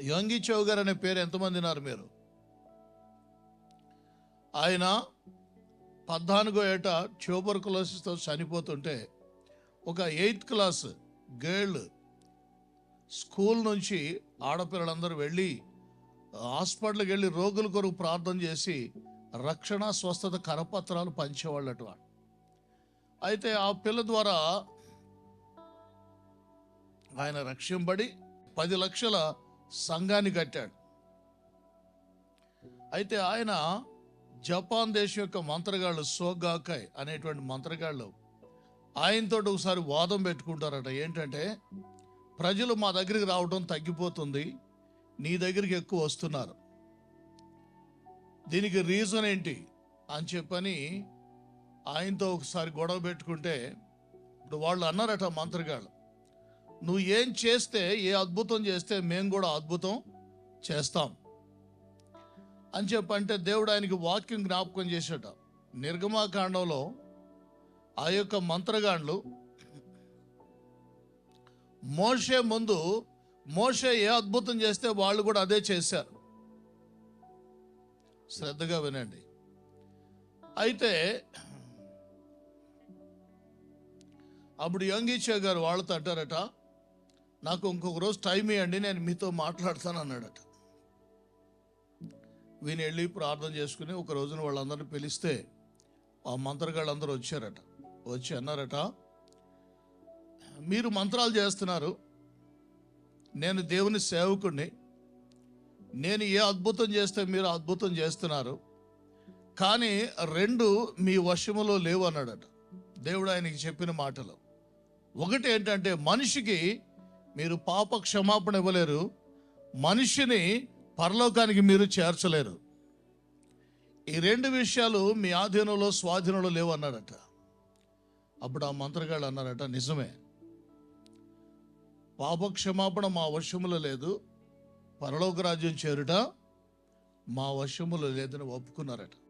యోంగి చౌ గారు అనే పేరు ఎంతమంది ఉన్నారు మీరు? ఆయన పద్నాలుగో ఏట ట్యూబర్కులోసిస్తో చనిపోతుంటే ఒక ఎయిత్ క్లాస్ గర్ల్ స్కూల్ నుంచి ఆడపిల్లలందరూ వెళ్ళి హాస్పిటల్కి వెళ్ళి రోగుల కొరకు ప్రార్థన చేసి రక్షణ స్వస్థత కరపత్రాలు పంచేవాళ్ళట అయితే ఆ పిల్ల ద్వారా ఆయన రక్షింపడి పది లక్షల సంఘాన్ని కట్టాడు. అయితే ఆయన జపాన్ దేశం యొక్క మంత్రగాళ్ళు సోగాకాయ్ అనేటువంటి మంత్రగాళ్ళు ఆయనతో ఒకసారి వాదం పెట్టుకుంటారట. ఏంటంటే ప్రజలు మా దగ్గరికి రావడం తగ్గిపోతుంది నీ దగ్గరికి ఎక్కువ వస్తున్నారు. దీనికి రీజన్ ఏంటి అని చెప్పని ఆయనతో ఒకసారి గొడవ పెట్టుకుంటే ఇప్పుడు వాళ్ళు అన్నారట మంత్రగాళ్ళు నువ్వు ఏం చేస్తే ఏ అద్భుతం చేస్తే మేము కూడా అద్భుతం చేస్తాం. అని చెప్పంటే దేవుడు ఆయనకి వాక్యం జ్ఞాపకం చేసేట నిర్గమాకాండంలో ఆ యొక్క మంత్రగాండ్లు మోషే ముందు మోషే ఏ అద్భుతం చేస్తే వాళ్ళు కూడా అదే చేశారు. శ్రద్ధగా వినండి. అయితే అప్పుడు యంగీచే గారు వాళ్ళతో అంటారట నాకు ఇంకొక రోజు టైం ఇవ్వండి నేను మీతో మాట్లాడతాను అన్నాడట వీని వెళ్ళి ప్రార్థన చేసుకుని ఒక రోజున వాళ్ళందరిని పిలిస్తే ఆ మంత్రగాళ్ళందరూ వచ్చారట. వచ్చి అన్నారట మీరు మంత్రాలు చేస్తున్నారు. నేను దేవుని సేవకుడిని నేను ఏ అద్భుతం చేస్తే మీరు అద్భుతం చేస్తున్నారు. కానీ రెండు మీ వశములో లేవు అన్నాడట. దేవుడు ఆయనకి చెప్పిన మాటలు. ఒకటి ఏంటంటే మనిషికి మీరు పాప క్షమాపణ ఇవ్వలేరు. మనిషిని పరలోకానికి మీరు చేర్చలేరు. ఈ రెండు విషయాలు మీ ఆధీనంలో స్వాధీనంలో లేవు అన్నాడట. అప్పుడు ఆ మంత్రగాళ్ళు అన్నారట నిజమే. పాప క్షమాపణ మా వశములో లేదు. పరలోక రాజ్యం చేరుట మా వశములో లేదని ఒప్పుకున్నారట.